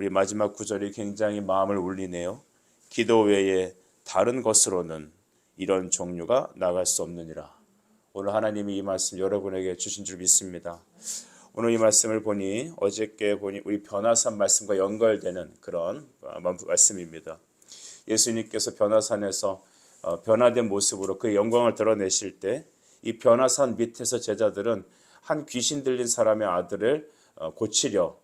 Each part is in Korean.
우리 마지막 구절이 굉장히 마음을 울리네요. 기도 외에 다른 것으로는 이런 종류가 나갈 수 없느니라. 오늘 하나님이 이 말씀 여러분에게 주신 줄 믿습니다. 오늘 이 말씀을 보니 어저께 보니 우리 변화산 말씀과 연결되는 그런 말씀입니다. 예수님께서 변화산에서 어, 변화된 모습으로 그 영광을 드러내실 때 이 변화산 밑에서 제자들은 한 귀신 들린 사람의 아들을 어, 고치려 어,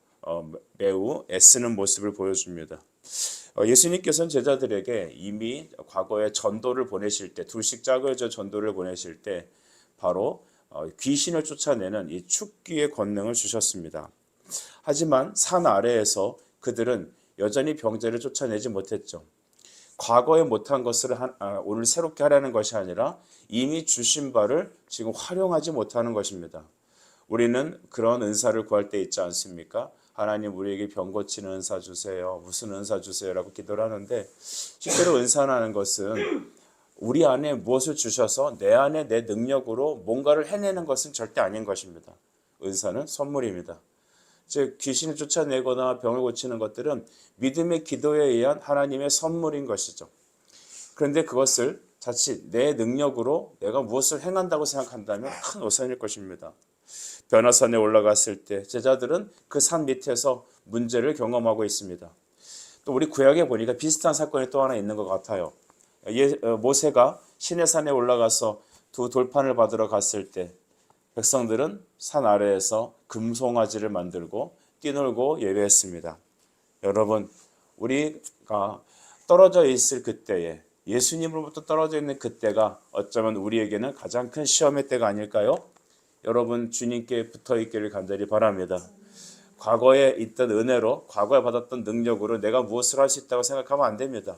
매우 애쓰는 모습을 보여줍니다. 예수님께서는 제자들에게 이미 과거에 전도를 보내실 때 둘씩 짝을져 전도를 보내실 때 바로 귀신을 쫓아내는 이 축기의 권능을 주셨습니다. 하지만 산 아래에서 그들은 여전히 병자를 쫓아내지 못했죠. 과거에 못한 것을 한, 아, 오늘 새롭게 하라는 것이 아니라 이미 주신 바를 지금 활용하지 못하는 것입니다. 우리는 그런 은사를 구할 때 있지 않습니까? 하나님 우리에게 병 고치는 은사 주세요. 무슨 은사 주세요라고 기도를 하는데 실제로 은사라는 것은 우리 안에 무엇을 주셔서 내 안에 내 능력으로 뭔가를 해내는 것은 절대 아닌 것입니다. 은사는 선물입니다. 즉 귀신을 쫓아내거나 병을 고치는 것들은 믿음의 기도에 의한 하나님의 선물인 것이죠. 그런데 그것을 자칫 내 능력으로 내가 무엇을 행한다고 생각한다면 큰 오산일 것입니다. 변화산에 올라갔을 때 제자들은 그 산 밑에서 문제를 경험하고 있습니다. 또 우리 구약에 보니까 비슷한 사건이 또 하나 있는 것 같아요. 예, 어, 모세가 시내산에 올라가서 두 돌판을 받으러 갔을 때 백성들은 산 아래에서 금송아지를 만들고 뛰놀고 예배했습니다. 여러분, 우리가 떨어져 있을 그때에 예수님으로부터 떨어져 있는 그때가 어쩌면 우리에게는 가장 큰 시험의 때가 아닐까요? 여러분 주님께 붙어 있기를 간절히 바랍니다. 과거에 있던 은혜로 과거에 받았던 능력으로 내가 무엇을 할 수 있다고 생각하면 안 됩니다.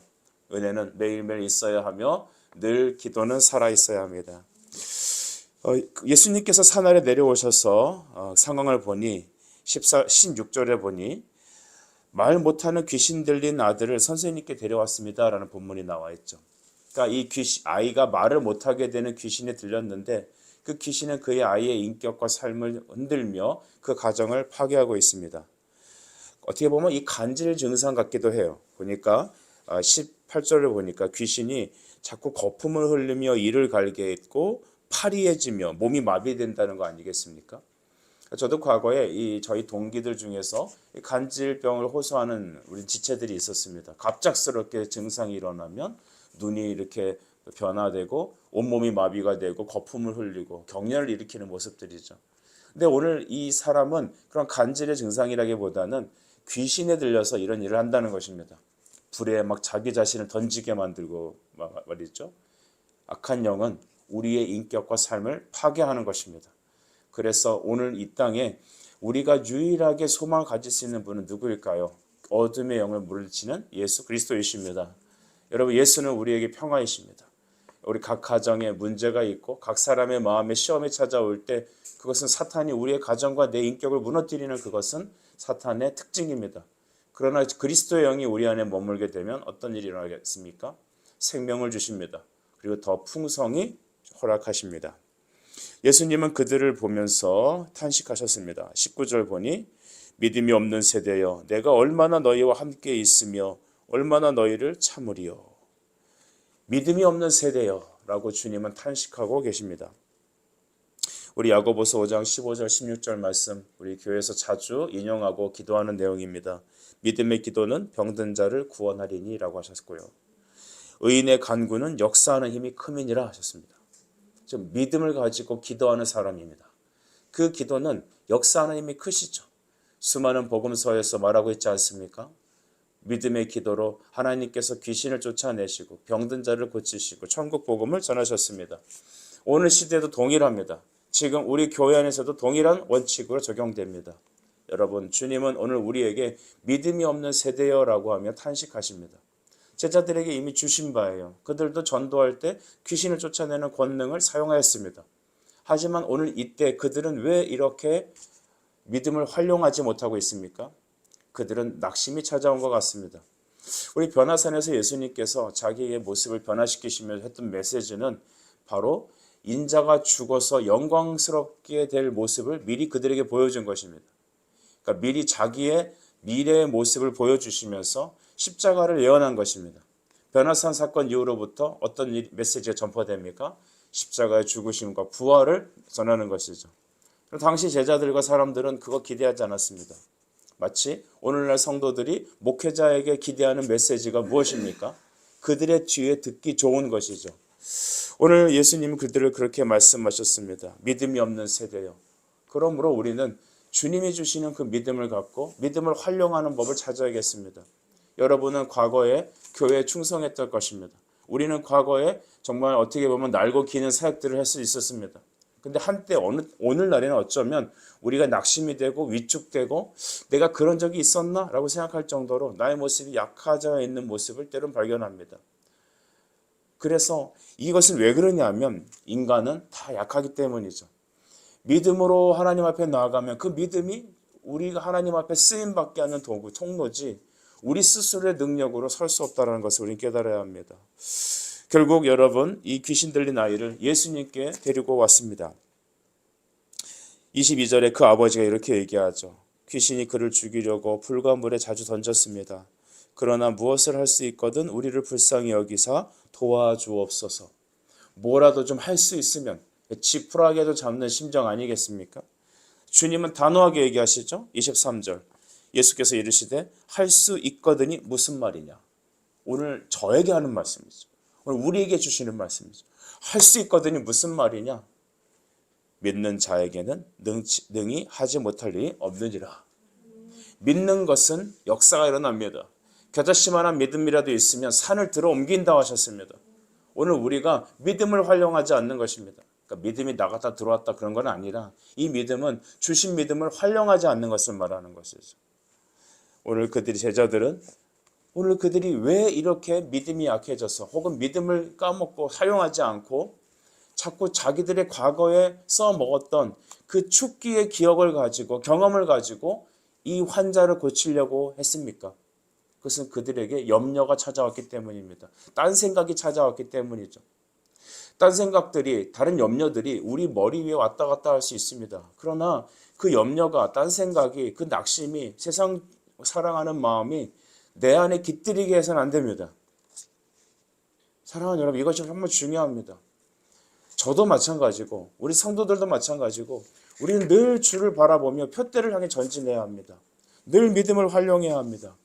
은혜는 매일매일 있어야 하며 늘 기도는 살아 있어야 합니다. 어, 예수님께서 산 아래 내려오셔서 어, 상황을 보니 14, 16절에 보니 말 못하는 귀신 들린 아들을 선생님께 데려왔습니다라는 본문이 나와 있죠. 그러니까 이 귀신, 아이가 말을 못하게 되는 귀신에 들렸는데 그 귀신은 그의 아이의 인격과 삶을 흔들며 그 가정을 파괴하고 있습니다. 어떻게 보면 이 간질 증상 같기도 해요. 보니까 18절을 아, 보니까 귀신이 자꾸 거품을 흘리며 이를 갈게 했고 파리해지며 몸이 마비된다는 거 아니겠습니까? 저도 과거에 이 저희 동기들 중에서 간질병을 호소하는 우리 지체들이 있었습니다. 갑작스럽게 증상이 일어나면 눈이 이렇게 변화되고 온몸이 마비가 되고 거품을 흘리고 경련을 일으키는 모습들이죠. 근데 오늘 이 사람은 그런 간질의 증상이라기보다는 귀신에 들려서 이런 일을 한다는 것입니다. 불에 막 자기 자신을 던지게 만들고 말이죠. 악한 영은 우리의 인격과 삶을 파괴하는 것입니다. 그래서 오늘 이 땅에 우리가 유일하게 소망을 가질 수 있는 분은 누구일까요? 어둠의 영을 물리치는 예수 그리스도이십니다. 여러분 예수는 우리에게 평화이십니다. 우리 각 가정에 문제가 있고 각 사람의 마음에 시험이 찾아올 때 그것은 사탄이 우리의 가정과 내 인격을 무너뜨리는 그것은 사탄의 특징입니다. 그러나 그리스도의 영이 우리 안에 머물게 되면 어떤 일이 일어나겠습니까? 생명을 주십니다. 그리고 더 풍성히 허락하십니다. 예수님은 그들을 보면서 탄식하셨습니다. 19절 보니 믿음이 없는 세대여 내가 얼마나 너희와 함께 있으며 얼마나 너희를 참으리요. 믿음이 없는 세대여라고 주님은 탄식하고 계십니다. 우리 야고보서 5장 15절 16절 말씀 우리 교회에서 자주 인용하고 기도하는 내용입니다. 믿음의 기도는 병든 자를 구원하리니라고 하셨고요. 의인의 간구는 역사하는 힘이 크민이라 하셨습니다. 좀 믿음을 가지고 기도하는 사람입니다. 그 기도는 역사하는 힘이 크시죠. 수많은 복음서에서 말하고 있지 않습니까? 믿음의 기도로 하나님께서 귀신을 쫓아내시고 병든 자를 고치시고 천국 복음을 전하셨습니다. 오늘 시대도 동일합니다. 지금 우리 교회 안에서도 동일한 원칙으로 적용됩니다. 여러분, 주님은 오늘 우리에게 믿음이 없는 세대여라고 하며 탄식하십니다. 제자들에게 이미 주신 바예요. 그들도 전도할 때 귀신을 쫓아내는 권능을 사용하였습니다. 하지만 오늘 이때 그들은 왜 이렇게 믿음을 활용하지 못하고 있습니까? 그들은 낙심이 찾아온 것 같습니다. 우리 변화산에서 예수님께서 자기의 모습을 변화시키시며 했던 메시지는 바로 인자가 죽어서 영광스럽게 될 모습을 미리 그들에게 보여준 것입니다. 그러니까 미리 자기의 미래의 모습을 보여주시면서 십자가를 예언한 것입니다. 변화산 사건 이후로부터 어떤 일- 메시지가 전파됩니까? 십자가의 죽으심과 부활을 전하는 것이죠. 당시 제자들과 사람들은 그거 기대하지 않았습니다. 마치 오늘날 성도들이 목회자에게 기대하는 메시지가 무엇입니까? 그들의 뒤에 듣기 좋은 것이죠. 오늘 예수님은 그들을 그렇게 말씀하셨습니다. 믿음이 없는 세대요. 그러므로 우리는 주님이 주시는 그 믿음을 갖고 믿음을 활용하는 법을 찾아야겠습니다. 여러분은 과거에 교회에 충성했던 것입니다. 우리는 과거에 정말 어떻게 보면 날고 기는 사역들을 할 수 있었습니다. 근데 한때 어느 오늘날에는 어쩌면 우리가 낙심이 되고 위축되고 내가 그런 적이 있었나라고 생각할 정도로 나의 모습이 약해져 있는 모습을 때론 발견합니다. 그래서 이것은 왜 그러냐면 인간은 다 약하기 때문이죠. 믿음으로 하나님 앞에 나아가면 그 믿음이 우리가 하나님 앞에 쓰임 받게 하는 도구, 통로지 우리 스스로의 능력으로 설 수 없다는 것을 우리는 깨달아야 합니다. 결국 여러분 이 귀신 들린 아이를 예수님께 데리고 왔습니다. 22절에 그 아버지가 이렇게 얘기하죠. 귀신이 그를 죽이려고 불과 물에 자주 던졌습니다. 그러나 무엇을 할 수 있거든 우리를 불쌍히 여기사 도와주옵소서. 뭐라도 좀 할 수 있으면 지푸라기도 잡는 심정 아니겠습니까? 주님은 단호하게 얘기하시죠. 23절. 예수께서 이르시되 할 수 있거든이 무슨 말이냐? 오늘 저에게 하는 말씀이죠. 오늘 우리에게 주시는 말씀이죠. 할 수 있거든이 무슨 말이냐? 믿는 자에게는 능히 하지 못할 일이 없느니라. 믿는 것은 역사가 일어납니다. 겨자씨만한 믿음이라도 있으면 산을 들어 옮긴다 하셨습니다. 오늘 우리가 믿음을 활용하지 않는 것입니다. 그러니까 믿음이 나갔다 들어왔다 그런 건 아니라 이 믿음은 주신 믿음을 활용하지 않는 것을 말하는 것이죠. 오늘 그들이 제자들은 오늘 그들이 왜 이렇게 믿음이 약해져서 혹은 믿음을 까먹고 사용하지 않고 자꾸 자기들의 과거에 써먹었던 그 축기의 기억을 가지고 경험을 가지고 이 환자를 고치려고 했습니까? 그것은 그들에게 염려가 찾아왔기 때문입니다. 딴 생각이 찾아왔기 때문이죠. 딴 생각들이 다른 염려들이 우리 머리 위에 왔다 갔다 할 수 있습니다. 그러나 그 염려가 딴 생각이 그 낙심이 세상 사랑하는 마음이 내 안에 깃들이게 해서는 안 됩니다. 사랑하는 여러분 이것이 정말 중요합니다. 저도 마찬가지고 우리 성도들도 마찬가지고 우리는 늘 주를 바라보며 표대를 향해 전진해야 합니다. 늘 믿음을 활용해야 합니다.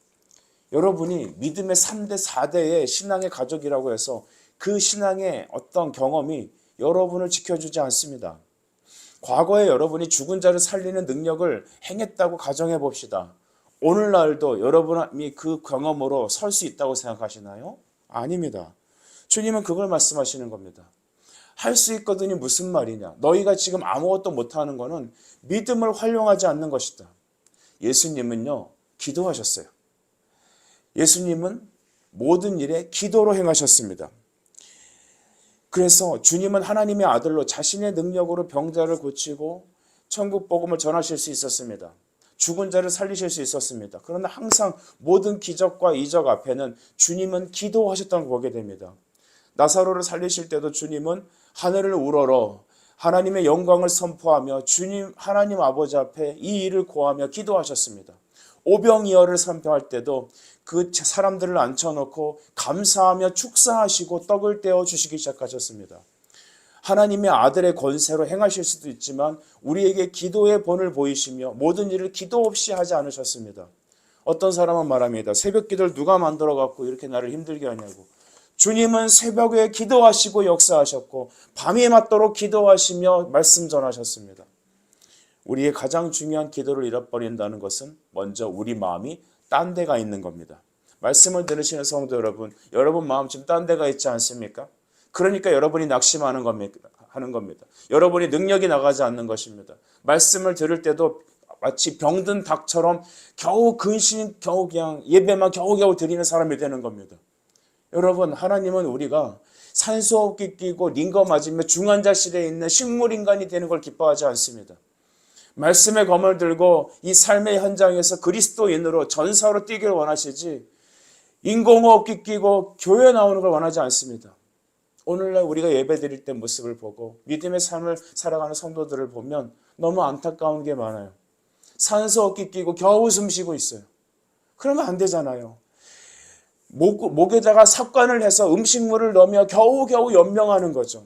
여러분이 믿음의 3대, 4대의 신앙의 가족이라고 해서 그 신앙의 어떤 경험이 여러분을 지켜주지 않습니다. 과거에 여러분이 죽은 자를 살리는 능력을 행했다고 가정해 봅시다. 오늘날도 여러분이 그 경험으로 설 수 있다고 생각하시나요? 아닙니다. 주님은 그걸 말씀하시는 겁니다. 할 수 있거든요. 무슨 말이냐? 너희가 지금 아무것도 못하는 것은 믿음을 활용하지 않는 것이다. 예수님은요, 기도하셨어요. 예수님은 모든 일에 기도로 행하셨습니다. 그래서 주님은 하나님의 아들로 자신의 능력으로 병자를 고치고 천국 복음을 전하실 수 있었습니다. 죽은 자를 살리실 수 있었습니다. 그러나 항상 모든 기적과 이적 앞에는 주님은 기도하셨다는 걸 보게 됩니다. 나사로를 살리실 때도 주님은 하늘을 우러러 하나님의 영광을 선포하며 주님 하나님 아버지 앞에 이 일을 고하며 기도하셨습니다. 오병이어를 선포할 때도 그 사람들을 앉혀놓고 감사하며 축사하시고 떡을 떼어 주시기 시작하셨습니다. 하나님의 아들의 권세로 행하실 수도 있지만 우리에게 기도의 본을 보이시며 모든 일을 기도 없이 하지 않으셨습니다. 어떤 사람은 말합니다. 새벽 기도를 누가 만들어 갖고 이렇게 나를 힘들게 하냐고. 주님은 새벽에 기도하시고 역사하셨고 밤이 맞도록 기도하시며 말씀 전하셨습니다. 우리의 가장 중요한 기도를 잃어버린다는 것은 먼저 우리 마음이 딴 데가 있는 겁니다. 말씀을 들으시는 성도 여러분, 여러분 마음 지금 딴 데가 있지 않습니까? 그러니까 여러분이 낙심하는 겁니다. 하는 겁니다. 여러분이 능력이 나가지 않는 것입니다. 말씀을 들을 때도 마치 병든 닭처럼 겨우 근신 겨우 그냥 예배만 겨우겨우 드리는 사람이 되는 겁니다. 여러분 하나님은 우리가 산소호흡기 끼고 링거 맞으며 중환자실에 있는 식물인간이 되는 걸 기뻐하지 않습니다. 말씀의 검을 들고 이 삶의 현장에서 그리스도인으로 전사로 뛰기를 원하시지 인공호흡기 끼고 교회 나오는 걸 원하지 않습니다. 오늘날 우리가 예배 드릴 때 모습을 보고 믿음의 삶을 살아가는 성도들을 보면 너무 안타까운 게 많아요. 산소호흡기 끼고 겨우 숨 쉬고 있어요. 그러면 안 되잖아요. 목, 목에다가 삽관을 해서 음식물을 넣으며 겨우겨우 연명하는 거죠.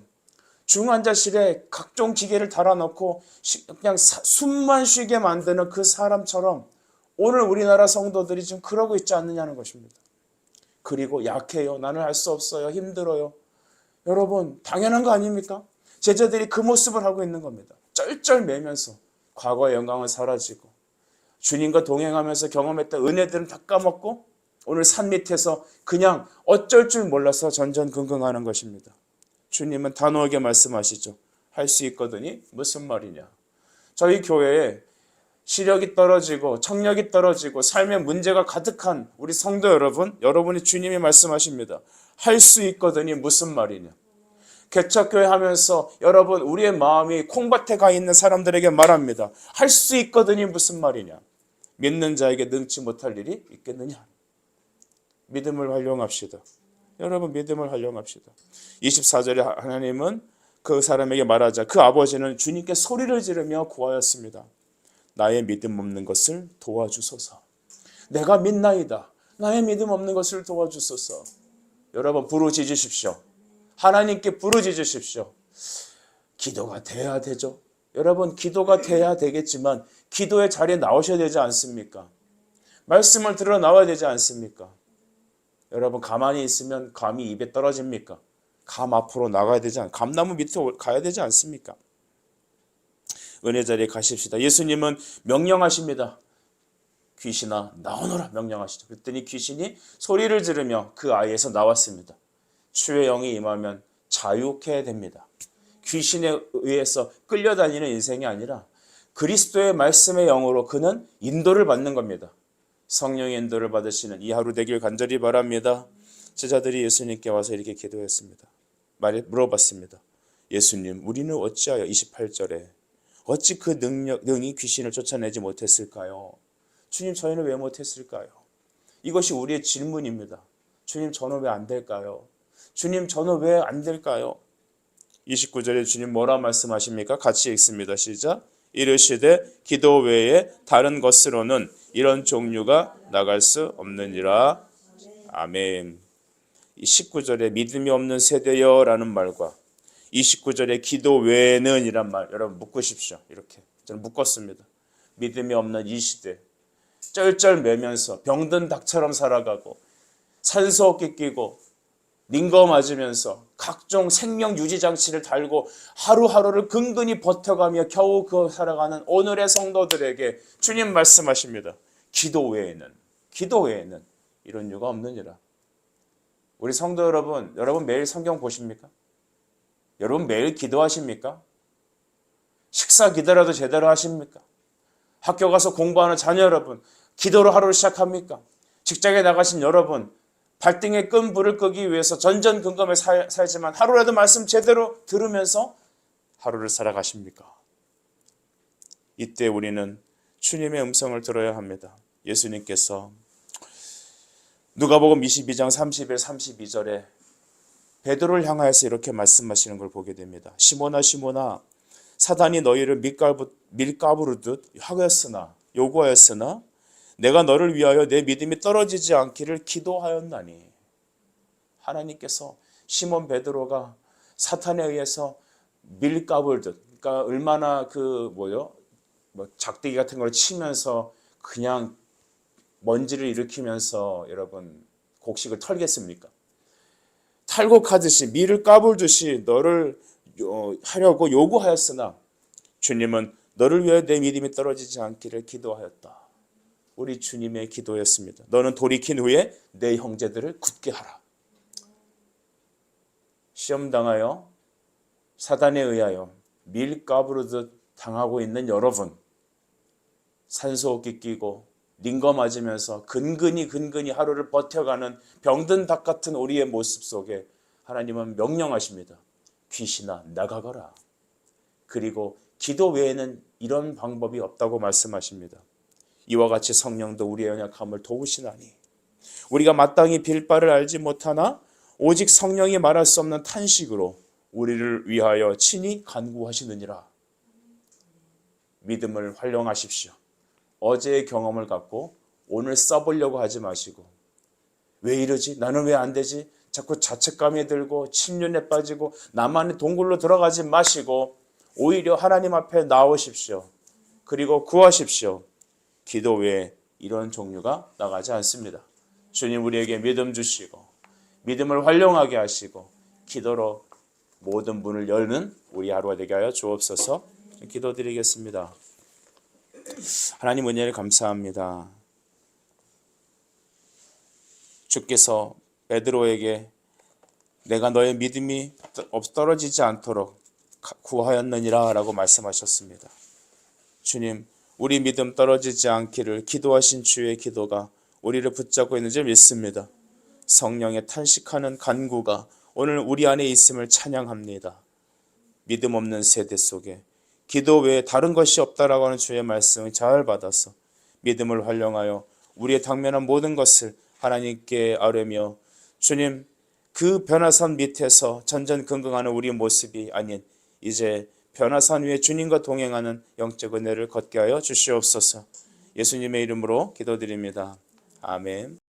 중환자실에 각종 기계를 달아놓고 쉬- 그냥 사- 숨만 쉬게 만드는 그 사람처럼 오늘 우리나라 성도들이 지금 그러고 있지 않느냐는 것입니다. 그리고 약해요. 나는 할 수 없어요. 힘들어요. 여러분, 당연한 거 아닙니까? 제자들이 그 모습을 하고 있는 겁니다. 쩔쩔매면서 과거의 영광은 사라지고 주님과 동행하면서 경험했던 은혜들은 다 까먹고 오늘 산 밑에서 그냥 어쩔 줄 몰라서 전전긍긍하는 것입니다. 주님은 단호하게 말씀하시죠. 할 수 있거든이 무슨 말이냐. 저희 교회에 시력이 떨어지고 청력이 떨어지고 삶에 문제가 가득한 우리 성도 여러분, 여러분이 주님이 말씀하십니다. 할 수 있거든이 무슨 말이냐. 개척교회 하면서 여러분 우리의 마음이 콩밭에 가 있는 사람들에게 말합니다. 할 수 있거든이 무슨 말이냐. 믿는 자에게 능치 못할 일이 있겠느냐. 믿음을 활용합시다. 여러분 믿음을 활용합시다. 24절에 하나님은 그 사람에게 말하자 그 아버지는 주님께 소리를 지르며 구하였습니다. 나의 믿음 없는 것을 도와주소서. 내가 믿나이다. 나의 믿음 없는 것을 도와주소서. 여러분 부르짖으십시오. 하나님께 부르짖으십시오. 기도가 돼야 되죠. 여러분 기도가 돼야 되겠지만 기도의 자리에 나오셔야 되지 않습니까? 말씀을 들어 나와야 되지 않습니까? 여러분 가만히 있으면 감이 입에 떨어집니까? 감 앞으로 나가야 되지 않, 감나무 올- 가야 되지 않습니까? 은혜 자리에 가십시다. 예수님은 명령하십니다. 귀신아 나오너라 명령하시죠. 그랬더니 귀신이 소리를 지르며 그 아이에서 나왔습니다. 주의 영이 임하면 자유케 됩니다. 귀신에 의해서 끌려다니는 인생이 아니라 그리스도의 말씀의 영으로 그는 인도를 받는 겁니다. 성령의 인도를 받으시는 이 하루 되길 간절히 바랍니다. 제자들이 예수님께 와서 이렇게 기도했습니다. 말에 물어봤습니다. 예수님, 우리는 어찌하여 28절에 어찌 그 능력 능이 귀신을 쫓아내지 못했을까요? 주님, 저희는 왜 못했을까요? 이것이 우리의 질문입니다. 주님, 저는 왜 안 될까요? 주님, 저는 왜 안 될까요? 29절에 주님 뭐라 말씀하십니까? 같이 읽습니다. 시작. 이르시되 기도 외에 다른 것으로는 이런 종류가 나갈 수 없느니라. 아멘. 이 19절에 믿음이 없는 세대여라는 말과 29절에 기도 외에는 이란 말 여러분 묶으십시오. 이렇게 저는 묶었습니다. 믿음이 없는 이 시대 쩔쩔매면서 병든 닭처럼 살아가고 산소 없게 끼고 링거 맞으면서 각종 생명 유지 장치를 달고 하루하루를 근근히 버텨가며 겨우 그 살아가는 오늘의 성도들에게 주님 말씀하십니다. 기도 외에는 기도 외에는 이런 이유가 없느니라. 우리 성도 여러분, 여러분 매일 성경 보십니까? 여러분 매일 기도하십니까? 식사 기도라도 제대로 하십니까? 학교 가서 공부하는 자녀 여러분, 기도로 하루를 시작합니까? 직장에 나가신 여러분, 발등에 끈 불을 끄기 위해서 전전긍긍에 살, 살지만 하루라도 말씀 제대로 들으면서 하루를 살아가십니까? 이때 우리는 주님의 음성을 들어야 합니다. 예수님께서 누가복음 22장 31, 32절에 베드로를 향하여서 이렇게 말씀하시는 걸 보게 됩니다. 시모나 시모나 사단이 너희를 밀가부, 밀가부르듯 하였으나 요구하였으나 내가 너를 위하여 내 믿음이 떨어지지 않기를 기도하였나니 하나님께서 시몬 베드로가 사탄에 의해서 밀가불 듯 그러니까 얼마나 그 뭐요 뭐 작대기 같은 걸 치면서 그냥 먼지를 일으키면서 여러분 곡식을 털겠습니까? 탈곡하듯이 밀을 까불듯이 너를 어, 하려고 요구하였으나 주님은 너를 위하여 내 믿음이 떨어지지 않기를 기도하였다. 우리 주님의 기도였습니다. 너는 돌이킨 후에 내 형제들을 굳게 하라. 시험 당하여 사단에 의하여 밀 까부르듯 당하고 있는 여러분 산소호흡기 끼고 링거 맞으면서 근근히 근근히 하루를 버텨가는 병든 닭 같은 우리의 모습 속에 하나님은 명령하십니다. 귀신아 나가거라. 그리고 기도 외에는 이런 방법이 없다고 말씀하십니다. 이와 같이 성령도 우리의 연약함을 도우시나니 우리가 마땅히 빌 바를 알지 못하나 오직 성령이 말할 수 없는 탄식으로 우리를 위하여 친히 간구하시느니라. 믿음을 활용하십시오. 어제의 경험을 갖고 오늘 써보려고 하지 마시고 왜 이러지? 나는 왜 안 되지? 자꾸 자책감이 들고 침륜에 빠지고 나만의 동굴로 들어가지 마시고 오히려 하나님 앞에 나오십시오. 그리고 구하십시오. 기도 외에 이런 종류가 나가지 않습니다. 주님 우리에게 믿음 주시고 믿음을 활용하게 하시고 기도로 모든 문을 열는 우리 하루가 되게 하여 주옵소서 기도드리겠습니다. 하나님 은혜를 감사합니다. 주께서 베드로에게 내가 너의 믿음이 떨어지지 않도록 구하였느니라 라고 말씀하셨습니다. 주님, 우리 믿음 떨어지지 않기를 기도하신 주의 기도가 우리를 붙잡고 있는 줄 믿습니다. 성령의 탄식하는 간구가 오늘 우리 안에 있음을 찬양합니다. 믿음 없는 세대 속에 기도 외에 다른 것이 없다라고 하는 주의 말씀을 잘 받아서 믿음을 활용하여 우리의 당면한 모든 것을 하나님께 아뢰며 주님 그 변화산 밑에서 전전긍긍하는 우리 모습이 아닌 이제 변화산 위에 주님과 동행하는 영적 은혜를 걷게 하여 주시옵소서. 예수님의 이름으로 기도드립니다. 아멘.